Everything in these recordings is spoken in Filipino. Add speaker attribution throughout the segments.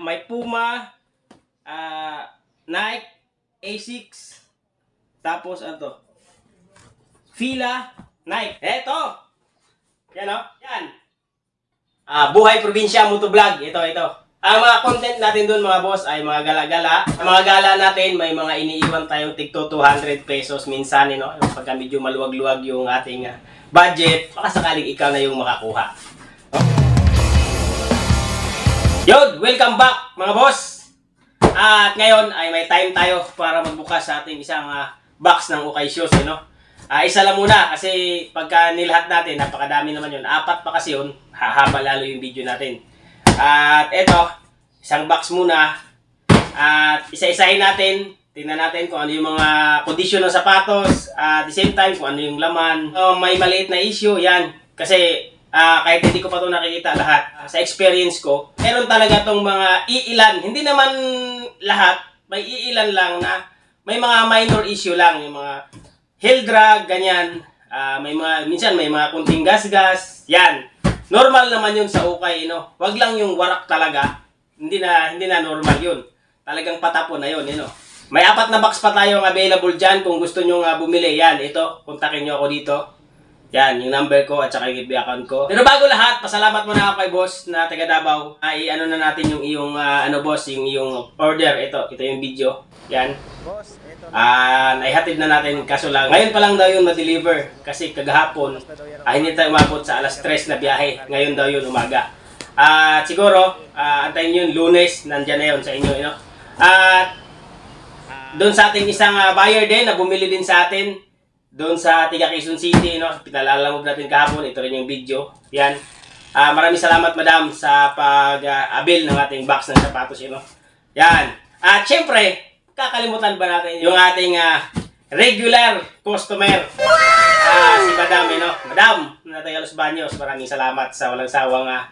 Speaker 1: May Puma, ah, Nike, Asics, tapos ano to? Fila, Nike. Eto! Yan o, yan. Ah, Buhay Probinsya Motovlog. Ito, ito. Ang mga content natin doon mga boss ay mga gala-gala. Ang mga gala natin, may mga iniiwan tayong tigto 200 pesos minsan, you know, pagka medyo maluwag-luwag yung ating ah, budget, baka sakaling ikaw na yung makakuha. Yun, welcome back mga boss! At ngayon ay may time tayo para magbukas sa ating isang ah, box ng Ukay Shoes, eh, no? Ah, isa lang muna kasi pagka nilahat natin, napakadami naman yun. Apat pa kasi yun, hahaba lalo yung video natin. At eto, isang box muna. At isa-isahin natin, tingnan natin kung ano yung mga kondisyon ng sapatos. At the same time, kung ano yung laman. Oh, may maliit na issue, yan. Kasi ah, kahit hindi ko pa ito nakikita lahat, ah, sa experience ko, meron talaga tong mga iilan. Hindi naman lahat, may iilan lang na may mga minor issue lang. Yung mga heel drag, ganyan. Ah, may mga, minsan may mga kunting gas-gas. Yan. Normal naman yun sa ukay, no? Wag lang yung warak talaga. Hindi na, hindi na normal yun. Talagang patapon na yun, you know? May apat na box pa tayong available dyan. Kung gusto nyo nga bumili, yan, ito. Kontakin nyo ako dito. Yan, yung number ko at saka yung FB account ko. Pero bago lahat, pasalamat muna ako kay boss na taga Davao. Ay, ano na natin yung iyong, ah, ano boss, yung iyong order. Ito, ito yung video. Yan.
Speaker 2: Boss, ito na.
Speaker 1: Ah, naihatid na natin kaso lang. Ngayon pa lang daw yun ma-deliver kasi kagahapon ah, hindi tayo umabot sa alas 3 na biyahe. Ngayon daw yun umaga. At siguro, ah, antayin yun lunes, nandyan na yun sa inyo. You know? At doon sa ating isang ah, buyer din na bumili din sa atin doon sa Tiga Quezon City, no? Pinalalamog natin kahapon, ito rin yung video. Yan. Ah, maraming salamat madam sa pag-abil ng ating box ng sapatos, you know? Yan. At syempre, kakalimutan ba natin yung ating ah, regular customer? Ah, si Madam, you know? Madam, Natay Los Baños, maraming salamat sa walang sawang ah,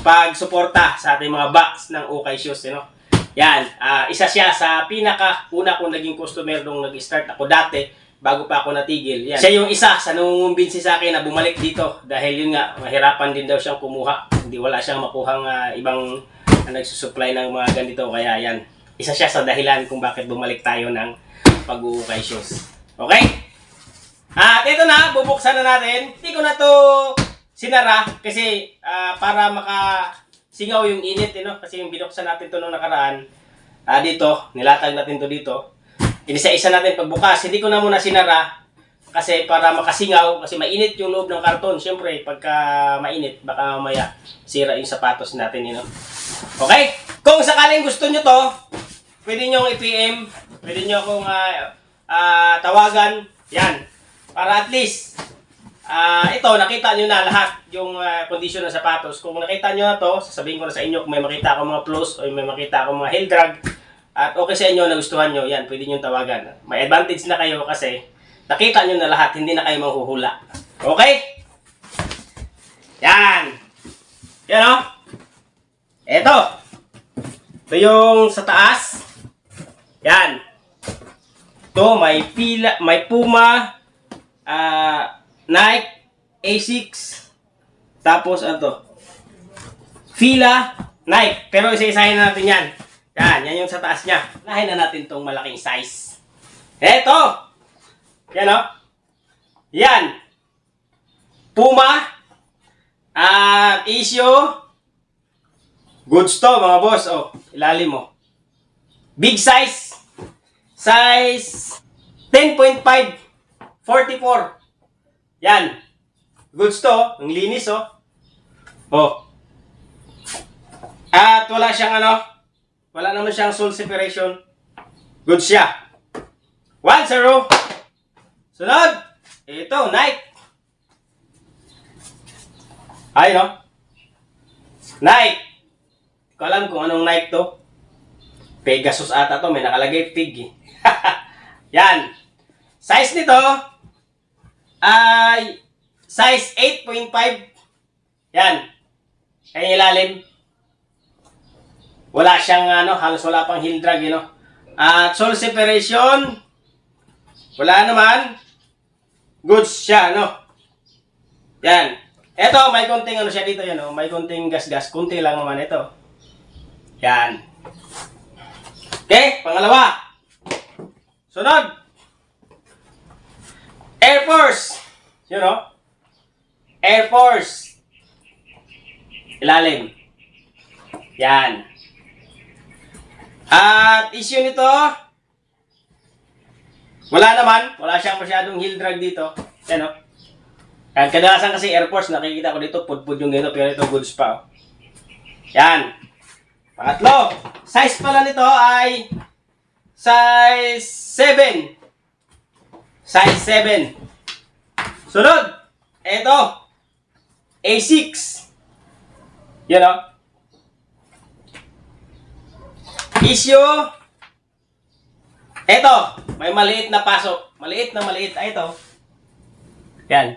Speaker 1: pagsuporta sa ating mga box ng Ukay Shoes, you know? Yan, ah, isa siya sa pinaka-una kong naging customer nung nag-start ako dati, bago pa ako natigil. Yan. Siya yung isa sa nangungumbinsi sa akin na bumalik dito dahil yun nga, mahirapan din daw siyang kumuha. Hindi wala siyang makuhang ah, ibang uh, nagsusupply ng mga ganito. Kaya yan, isa siya sa dahilan kung bakit bumalik tayo ng pag-uukay shoes. Okay? At ito na, bubuksan na natin. Hindi ko na to sinara kasi ah, para makasingaw yung init, eh, no? Kasi yung binuksan natin to nung nakaraan, ah, dito, nilatag natin to dito. Inisa-isa natin pagbukas. Hindi ko na muna sinara kasi para makasingaw, kasi mainit yung loob ng karton. Siyempre, pagka mainit, baka mamaya sira yung sapatos natin, you know? Okay? Kung sakaling gusto nyo to, pwede nyo i-PM, pwede nyo akong ah, ah, tawagan, yan. Para at least, ah, ito, nakita nyo na lahat yung ah, condition ng sapatos. Kung nakita nyo na to, sasabihin ko na sa inyo kung may makita ako mga plus o may makita ako mga heel drag, at okay sa inyo, nagustuhan nyo, yan, pwede nyo tawagan. May advantage na kayo kasi nakita nyo na lahat, hindi na kayo manghuhula. Okay? Yan. Yan o. Eto. Ito yung sa taas. Yan. Ito, may pila, may Puma, ah, Nike, Asics, tapos ano to? Fila, Nike. Pero isa-isahin na natin yan. Yan, yan yung sa taas niya. Nahin na natin tong malaking size. Eto! Yan o. Yan. Puma. At issue. Goods to mga boss. Oh, ilalim mo. Big size. Size 10.5. 44. Yan. Goods to. Ang linis oh. Oh. At wala siyang ano, wala naman siyang soul separation. Good siya. One, zero. Sunod. Ito, Nike. Ay, no? Nike. Hindi ko alam kung anong Nike to. Pegasus ata to. May nakalagay pig eh. Yan. Size nito ay size 8.5. Yan. Kaya ilalim. Wala siyang ano, halos wala pang heel drag, you know. At soul separation, wala naman. Goods siya, no? Yan. Eto, may konting ano siya dito, yan, oh. May konting gas-gas. Kunti lang naman ito. Yan. Okay, pangalawa. Sunod. Air Force. You know? Air Force. Ilalim. Yan. At issue nito, wala naman. Wala siyang masyadong heel drag dito. Yan o. Yan, kadalasan kasi Air Force, nakikita ko dito, pudpud yung gano, pero ito goods pa. Oh. Yan. Pangatlo, size pala nito ay size 7. Size 7. Sunod, ito, A6. Yan o. Issue, ito, may maliit na pasok. Maliit na maliit. Ay, ito. Yan.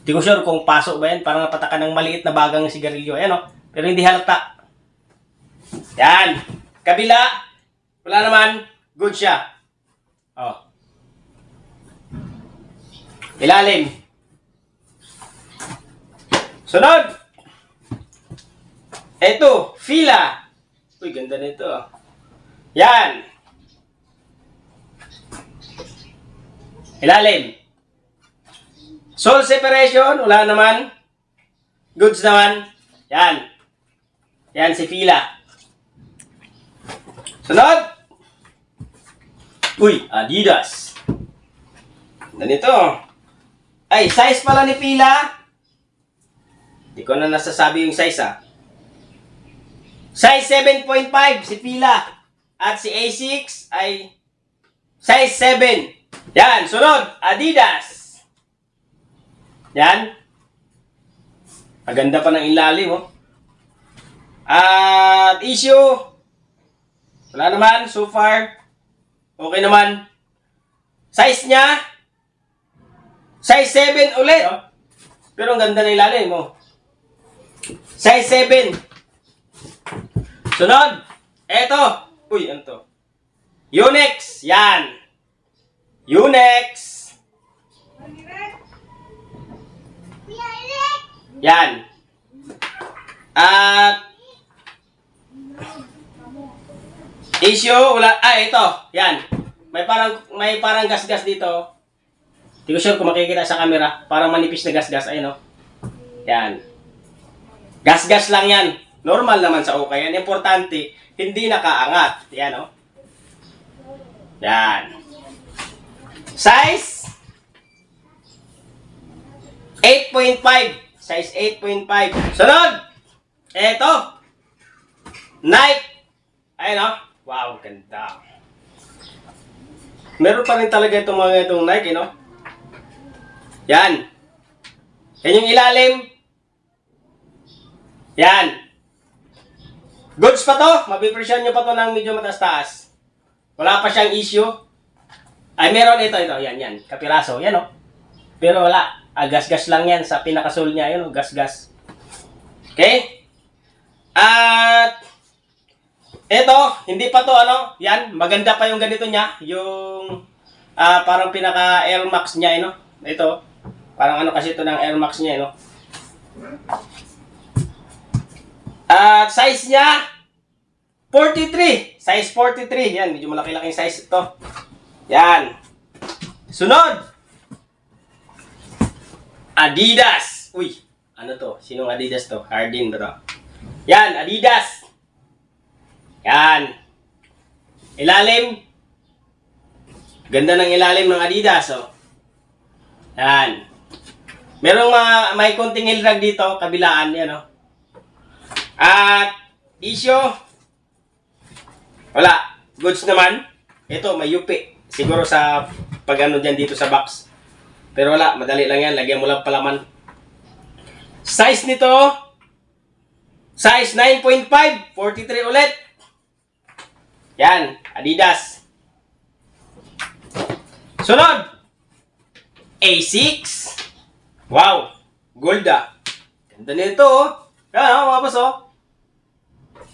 Speaker 1: Hindi ko sure kung pasok ba yan. Parang napatakan ng maliit na bagang sigarilyo. Ayan o. Pero hindi halata. Yan. Kabila. Wala naman. Good siya. Oh. Ilalim. Sunod. Ito. Fila. Uy, ganda nito. ah. Yan. Ilalim. Soul separation, wala naman. Goods naman. Yan. Yan si Fila. Sunod. Uy, Adidas. Ganito. Ay, size pala ni Fila. Hindi ko na nasasabi yung size ah. Size 7.5 si Fila. At si A6 ay size 7. Yan, sunod, Adidas. Yan. Maganda pa ng ilalim, oh. At issue, wala naman, so far, okay naman. Size niya, size 7 ulit, oh. Pero ang ganda ng ilalim, oh. Size 7. Sunod, eto. Uy, ano to? Unex, yan. Unex. Yan. At issue wala ah ito. Yan. May parang may parang gas-gas dito. Hindi ko sure kung makikita sa camera. Parang manipis na gas-gas ayun oh. Yan. Gas-gas lang yan. Normal naman sa okay. Yan importante, hindi nakaangat. Yan oh. Yan. Size 8.5. Size 8.5. Sunod! Eto. Nike. Ayun o. Wow, ganda. Meron pa rin talaga itong mga itong Nike, no? Yan. Yan yung ilalim. Yan. Goods pa to. Mapipresyon nyo pa to ng medyo mataas-taas. Wala pa siyang issue. Ay, meron ito, ito. Yan, yan. Kapiraso. Yan, oh. Pero wala. Ah, gas-gas lang yan sa pinakasol niya. Yan, oh. Gas-gas. Okay? At, ito, hindi pa to, ano, yan, maganda pa yung ganito niya. Yung, ah, parang pinaka Air Max niya, ano. Ito. Parang ano kasi ito ng Air Max niya, ano. At size niya, 43. Size 43. Yan, medyo malaki-laking size ito. Yan. Sunod. Adidas. Uy, ano to? Sinong Adidas to? Hardin ba? Yan, Adidas. Yan. Ilalim. Ganda ng ilalim ng Adidas, oh. Yan. Merong mga, may konting hilrag dito, kabilaan, yan, oh. At, issue, wala. Goods naman. Ito, may yupi. Siguro sa pag ano dyan dito sa box. Pero wala, madali lang yan. Lagyan mo lang palaman. Size nito, size 9.5, 43 ulit. Yan, Adidas. Sunod, A6. Wow, gold ah. Ganda nito oh. Yan oh, mga boss oh.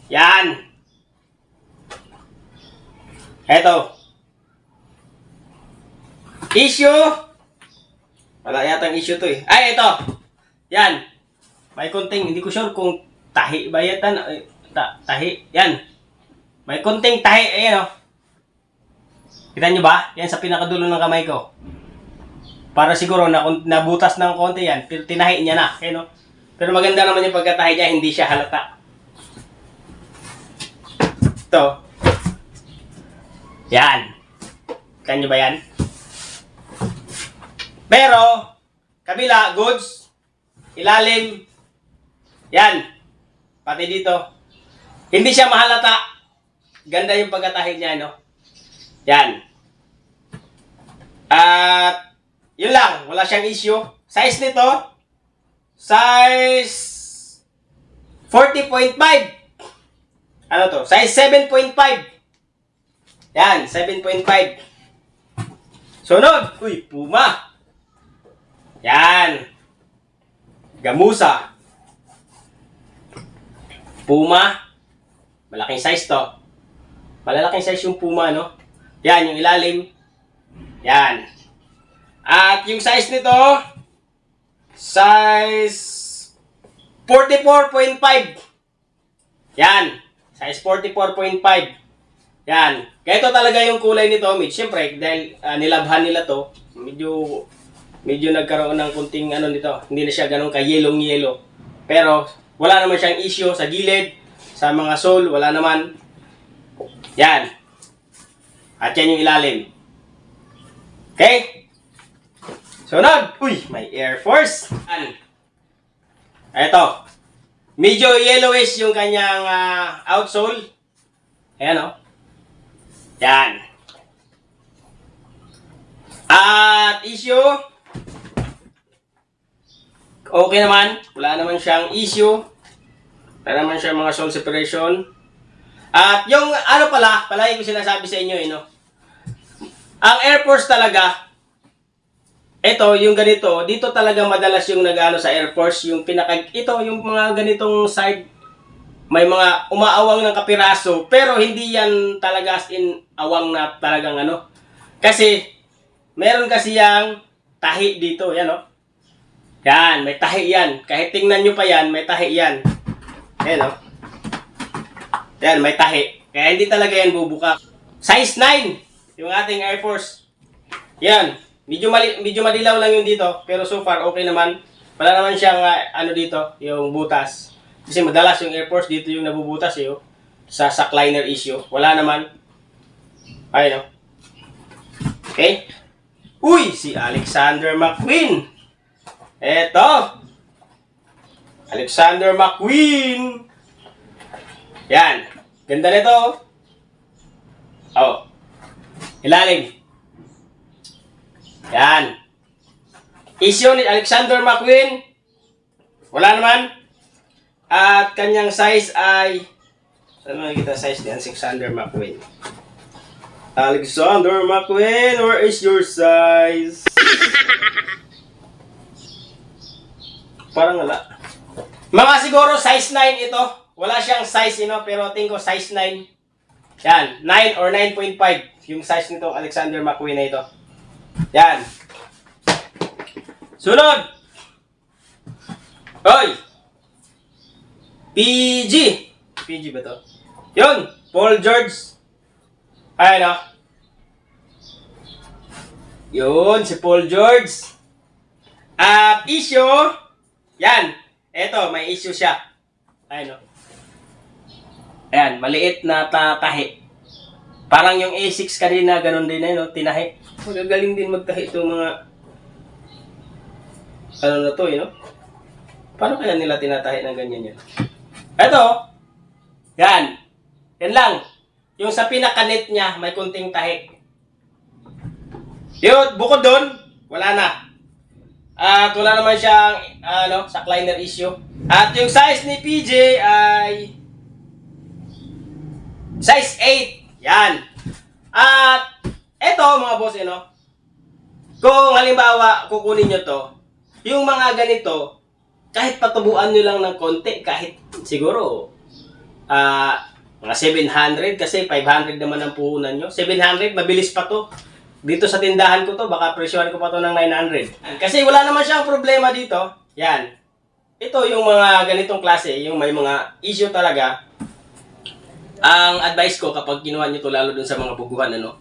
Speaker 1: Yan. Eto. Issue. Wala yatang issue to eh. Ay, ito. Yan. May konting, hindi ko sure kung tahi ba yan. Tan- eh, halata. Tahi. Yan. May kunting tahi. Ayan o. Kita nyo ba? Yan sa pinakadulo ng kamay ko. Para siguro na nabutas ng konti yan, pero tinahi niya na. Ayan o. Pero maganda naman yung pagkatahi niya, hindi siya halata. Ito. Yan. Kita nyo ba yan? Pero, kabila, goods, ilalim, yan. Pati dito. Hindi siya mahalata. Ganda yung pagkatahi niya, no? Yan. At, yun lang. Wala siyang issue. Size nito, size 40.5. Ano to? Size 7.5. Yan, 7.5. Sunod. Uy, Puma. Yan. Gamusa. Puma. Malaking size to. Malalaking size yung Puma, no? Yan, yung ilalim. Yan. At yung size nito, size 44.5. Yan. Size 44.5. Yan. Ganito talaga yung kulay nito, Mitch. Siyempre, dahil ah, nilabhan nila to, medyo medyo nagkaroon ng kunting ano nito. Hindi na siya ganun ka yelong yelo. Pero wala naman siyang issue sa gilid, sa mga sole, wala naman. Yan. At yan yung ilalim. Okay? Sunod. Uy, may Air Force. Yan. Ito. Medyo yellowish yung kanyang ah, outsole. Ayan o. Yan. At issue. Okay naman. Wala naman siyang issue. Wala naman siyang mga soul separation. At yung ano pala, palagi ko sinasabi sa inyo, eh, no? Ang Air Force talaga, ito, yung ganito, dito talaga madalas yung nag-ano sa Air Force, yung pinaka, ito, yung mga ganitong side, may mga umaawang ng kapiraso, pero hindi yan talaga as in awang na talagang ano. Kasi, meron kasi yang tahi dito, yan o. Yan, may tahi yan. Kahit tingnan nyo pa yan, may tahi yan. Yan o. Yan, may tahi. Kaya hindi talaga yan bubuka. Size 9, yung ating Air Force. Yan. Medyo, mali, medyo madilaw lang yung dito, pero so far okay naman. Wala naman siyang ah, ano dito, yung butas. Kasi madalas yung Air Force dito yung nabubutas eh, oh, sa sackliner issue. Wala naman. Ayun, oh. Okay? Uy, si Alexander McQueen. Eto. Alexander McQueen. Yan. Ganda nito. oh. Oh. Ilalim. Yan. Issue ni Alexander McQueen. Wala naman. At kanyang size ay Saan mo nakikita size ni Alexander McQueen? Alexander McQueen, where is your size? Parang wala. Mga siguro size 9 ito. Wala siyang size, you know, pero tingin ko size 9. Yan, 9 or 9.5 yung size nito Alexander McQueen na ito. Yan. Sunod. Hoy. PG. PG ba to? Yun. Paul George. Ayan o. Yun, si Paul George. At issue. Yan. Eto, may issue siya. Ayan o. Ayan, maliit na tatahi. Parang yung A6 kanina, ganun din eh, no? Tinahi. Magagaling din magtahi itong mga ano na to, eh, no? Paano kaya nila tinatahi ng ganyan yan? Eto, yan. Yan lang. Yung sa pinakanet niya, may kunting tahi. Yun, bukod doon, wala na. At wala naman siyang, ano, sa kleiner issue. At yung size ni PJ ay size 8. Yan. At eto mga boss, ano, kung halimbawa kukunin nyo to, yung mga ganito, kahit patubuan nyo lang ng konti, kahit siguro, ah, mga 700 kasi 500 naman ang puhunan nyo. 700, mabilis pa to. Dito sa tindahan ko to, baka presyohan ko pa to ng 900. Kasi wala naman siyang problema dito. Yan. Ito yung mga ganitong klase, yung may mga issue talaga. Ang advice ko kapag kinuha nyo to lalo dun sa mga buguhan, ano,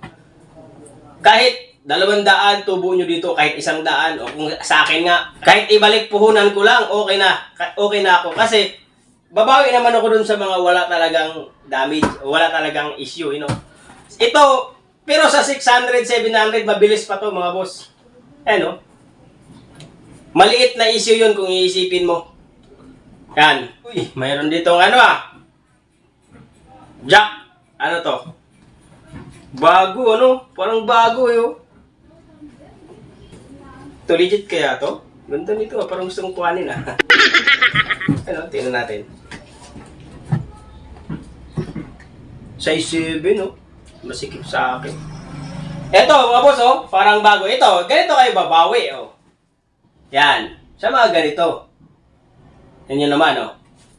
Speaker 1: kahit dalawang daan, tubo nyo dito, kahit isang daan, o kung sa akin nga, kahit ibalik puhunan ko lang, okay na, Ka- okay na ako. Kasi, babawi naman ako dun sa mga wala talagang damage, wala talagang issue, you know. Ito, pero sa 600, 700, mabilis pa to mga boss. Ano? Maliit na issue yun kung iisipin mo. Yan. Uy, mayroon dito ano ah. Jack. Ano to? Bago ano? Parang bago yo. To legit kaya to? Ganda nito ah. Parang gusto kong kuhanin ah. ano? Tingnan natin. Size 7 no? Masikip sa akin. Eto mga boss oh. Parang bago. Ito. Ganito kayo babawi oh. Yan. Sa mga ganito. Yan yun naman, oh.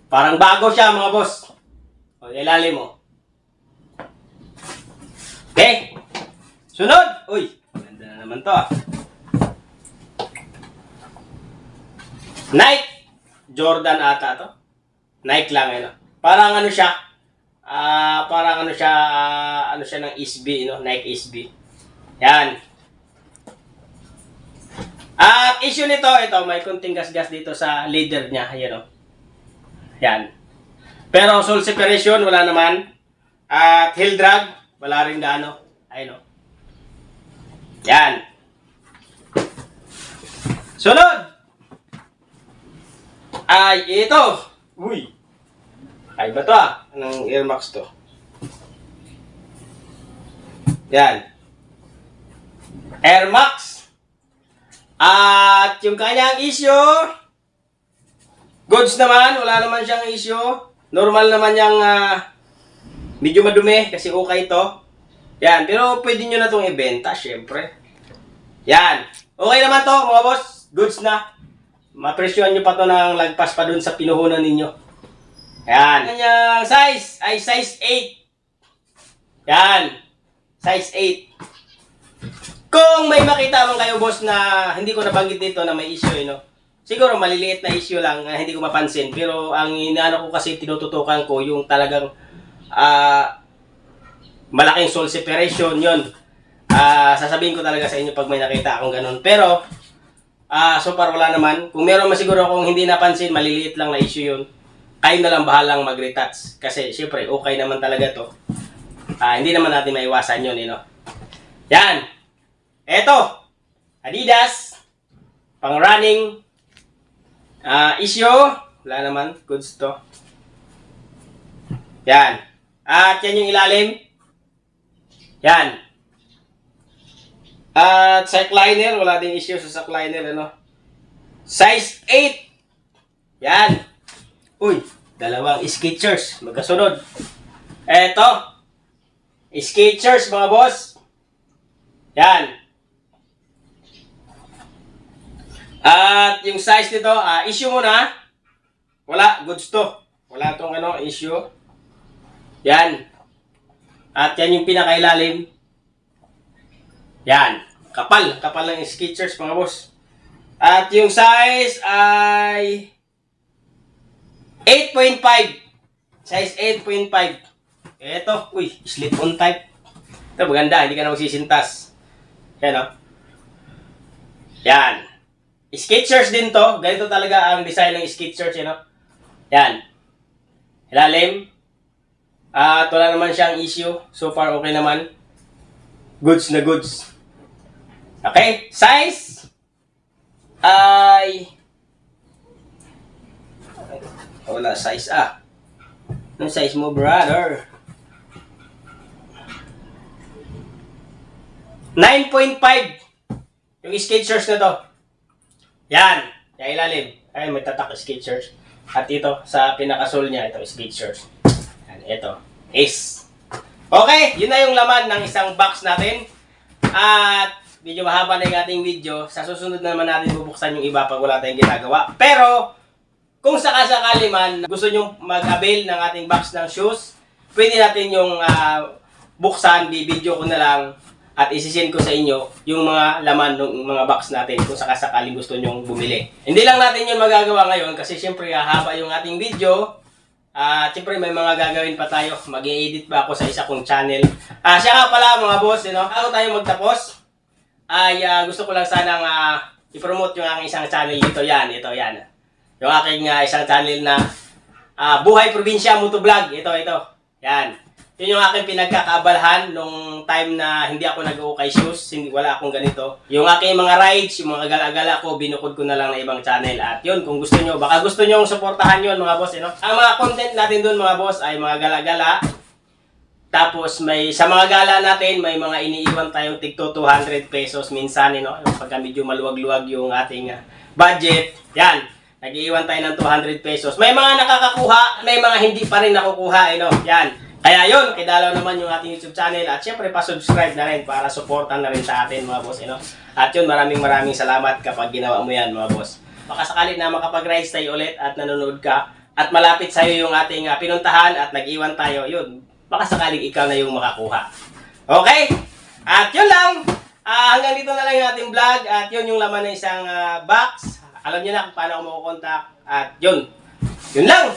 Speaker 1: Parang bago siya, mga boss. O, ilalim mo. Okay. Sunod. Uy, ganda na naman to, ah. Nike. Jordan ata to. Nike lang, ano. Parang ano siya. Ah, parang ano siya, ah, ano siya ng SB, no? Nike SB. Yan. At issue nito, ito, may kunting gas-gas dito sa leader niya. Ayan o. Yan. Pero soul separation, wala naman. At heel drag, wala rin gaano. Ayun o. Yan. Sunod! Ay, ito! Uy! Ay, ba to ah? Anong Air Max to? Yan. Air Max. At yung kanyang issue, goods naman, wala naman siyang issue. Normal naman yung ah, medyo madumi kasi okay ito. Yan, pero pwede nyo na itong ibenta, syempre. Yan. Okay naman to mga boss. Goods na. Mapresyohan nyo pa to ng lagpas pa dun sa pinuhunan ninyo. Yan. Kanyang size ay size 8. Yan. Size 8. Kung may makita man kayo boss na hindi ko nabanggit dito na may issue, eh, no? Siguro maliliit na issue lang na hindi ko mapansin. Pero ang inaano ko kasi tinututukan ko yung talagang ah malaking soul separation yon. Ah, sasabihin ko talaga sa inyo pag may nakita akong ganun. Pero ah so far wala naman. Kung meron man siguro akong hindi napansin, maliliit lang na issue yun. Kayo na lang bahalang mag-retouch. Kasi syempre, okay naman talaga to. Ah, hindi naman natin maiwasan yun, eh, no? Yan! Eto, Adidas, pang running, ah issue, wala naman, goods to. Yan. At yan yung ilalim. Yan. At sack liner, wala ding issue sa sack liner, ano. Size 8. Yan. Uy, dalawang Skechers, magkasunod. Eto, Skechers mga boss. Yan. At yung size nito, ah, issue muna. Wala, goods to. Wala tong ano, issue. Yan. At yan yung pinakailalim. Yan. Kapal. Kapal ng Skechers mga boss. At yung size ay 8.5. Size 8.5. Eto, uy, slip-on type. Ito, maganda, hindi ka na magsisintas. Yan, o. Yan. Skechers din to. Ganito talaga ang design ng Skechers, yun, o. Yan. Ilalim. At wala naman siyang issue. So far, okay naman. Goods na goods. Okay, size ay wala size ah. Anong size mo, brother? 9.5 yung Skechers na to. Yan. Yung ilalim. Ay, may tatak Skechers. At ito, sa pinakasol niya, ito Skechers. Yan, ito. Ace. Okay, yun na yung laman ng isang box natin. At medyo mahaba na yung ating video. Sa susunod na naman natin bubuksan yung iba pag wala tayong ginagawa. Pero, kung sakasakali man gusto nyo mag-avail ng ating box ng shoes, pwede natin yung ah, buksan, bibidyo ko na lang at isisend ko sa inyo yung mga laman ng mga box natin kung sakasakaling gusto nyong bumili. Hindi lang natin yun magagawa ngayon kasi syempre hahaba yung ating video At siyempre may mga gagawin pa tayo. mag edit pa ako sa isa kong channel. Ah, siya nga pala mga boss, you know, bago tayo magtapos, ay ah, gusto ko lang sanang ah, i-promote yung aking isang channel dito. Yan, ito, yan. Yung aking ah, isang channel na ah, Buhay Probinsya Motovlog. Ito, ito. Yan. Yun yung aking pinagkakaabalahan nung time na hindi ako nag-ukay shoes, hindi, wala akong ganito. Yung aking mga rides, yung mga gala-gala ko, binukod ko na lang na ibang channel. At yun, kung gusto nyo, baka gusto nyo suportahan yun mga boss. You know? Ang mga content natin dun mga boss ay mga gala-gala. Tapos may sa mga gala natin, may mga iniiwan tayong tigto 200 pesos minsan, you know, yung pagka medyo maluwag-luwag yung ating ah, budget. Yan. Nag-iwan tayo ng 200 pesos. May mga nakakakuha, may mga hindi pa rin nakukuha, you know. Yan. Kaya yun, kidalaw naman yung ating YouTube channel at syempre pa-subscribe na rin para supportan na rin sa atin mga boss, you know. At yun, maraming maraming salamat kapag ginawa mo yan mga boss. Baka sakali na makapag-rise tayo ulit at nanonood ka at malapit sa'yo yung ating ah, pinuntahan at nag-iwan tayo, yun, baka sakaling ikaw na yung makakuha. Okay? At yun lang. Ah, hanggang dito na lang yung ating vlog at yun yung laman ng isang ah, box. Alam niyo na kung paano ako makukontak. At yun. Yun lang.